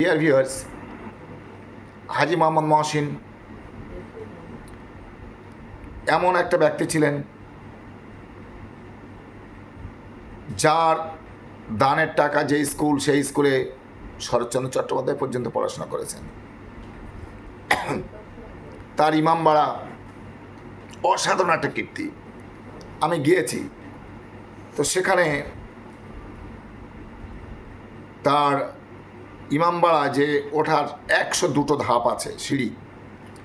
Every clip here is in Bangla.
ডিয়ার ভিউয়ার্স হাজি মোহাম্মদ মহসিন এমন একটা ব্যক্তি ছিলেন যার দানের টাকা যে স্কুল, সেই স্কুলে শরৎচন্দ্র চট্টোপাধ্যায় পর্যন্ত পড়াশোনা করেছেন। তার ইমামবাড়া অসাধারণ একটা কীর্তি। আমি গিয়েছি, তো সেখানে তার ইমামবাড়া যে ওঠার একশো দুটো ধাপ আছে সিঁড়ি,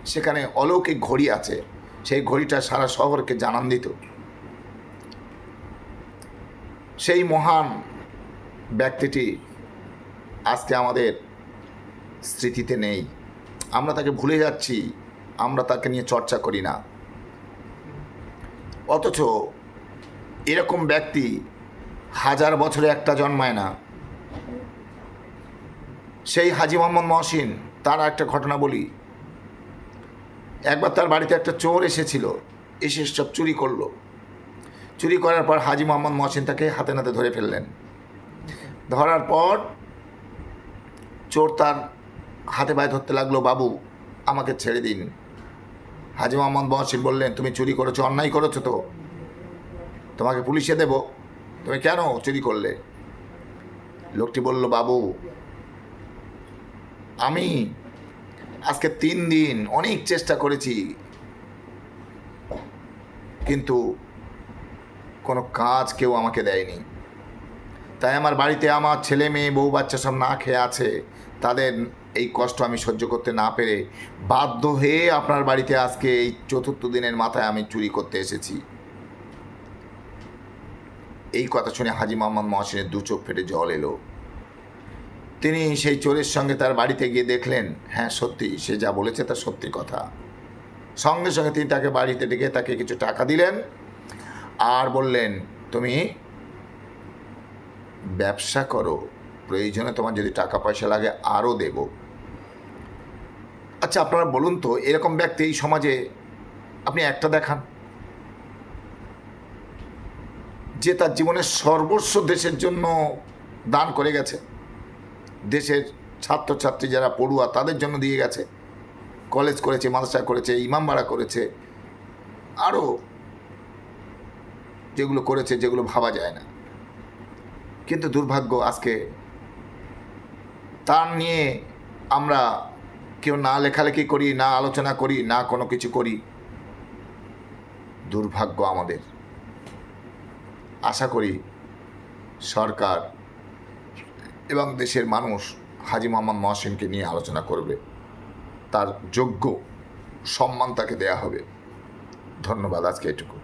সেখানে অলৌকিক ঘড়ি আছে, সেই ঘড়িটা সারা শহরকে জানান দিত। সেই মহান ব্যক্তিটি আজকে আমাদের স্মৃতিতে নেই। আমরা তাকে ভুলে যাচ্ছি, আমরা তাকে নিয়ে চর্চা করি না। অথচ এরকম ব্যক্তি হাজার বছরে একটা জন্মায় না। সেই হাজি মোহাম্মদ মহসিন, তার একটা ঘটনা বলি। একবার তার বাড়িতে একটা চোর এসেছিল, এসে সব চুরি করল। চুরি করার পর হাজি মোহাম্মদ মহসিন তাকে হাতে নাতে ধরে ফেললেন। ধরার পর চোর তার হাতে পায়ে ধরতে লাগল, বাবু, আমাকে ছেড়ে দিন। হাজি মোহাম্মদ মহসিন বললেন, তুমি চুরি করেছ, অন্যায় করেছ তো। তোমাকে পুলিশে দেব। তুমি কেন চুরি করলে? লোকটি বলল, বাবু আমি আজকে তিন দিন অনেক চেষ্টা করেছি, কিন্তু কোনো কাজ কেউ আমাকে দেয়নি। তাই আমার বাড়িতে আমার ছেলে মেয়ে, বউ বাচ্চা সব না খেয়ে আছে। তাদের এই কষ্ট আমি সহ্য করতে না পেরে বাধ্য হয়ে আপনার বাড়িতে আজকে এই চতুর্থ দিনের মাথায় আমি চুরি করতে এসেছি। এই কথা শুনে হাজি মোহাম্মদ মহাসিনের দু চোখ ফেটে জল এলো। তিনি সেই চোরের সঙ্গে তার বাড়িতে গিয়ে দেখলেন হ্যাঁ সত্যি, সে যা বলেছে তা সত্যি কথা। সঙ্গে সঙ্গে তিনি তাকে বাড়িতে ডেকে তাকে কিছু টাকা দিলেন আর বললেন, তুমি ব্যবসা করো, প্রয়োজনে তোমার যদি টাকা পয়সা লাগে আরও দেব। আচ্ছা আপনারা বলুন তো, এরকম ব্যক্তি এই সমাজে আপনি একটা দেখান। যে তার জীবনের সর্বস্ব দেশের জন্য দান করে গেছে। দেশের ছাত্রছাত্রী যারা পড়ুয়া, তাদের জন্য দিয়ে গেছে। কলেজ করেছে মাদ্রাসা করেছে ইমামবাড়া করেছে আরও যেগুলো করেছে, যেগুলো ভাবা যায় না। কিন্তু দুর্ভাগ্য, আজকে তার নিয়ে আমরা কেউ না লেখালেখি করি, না আলোচনা করি, না কোনো কিছু করি, দুর্ভাগ্য আমাদের। আশা করি সরকার এবং দেশের মানুষ হাজি মোহাম্মদ মহাসিনকে নিয়ে আলোচনা করবে। তার যোগ্য সম্মান তাকে দেয়া হবে। ধন্যবাদ আজকে এটুকু।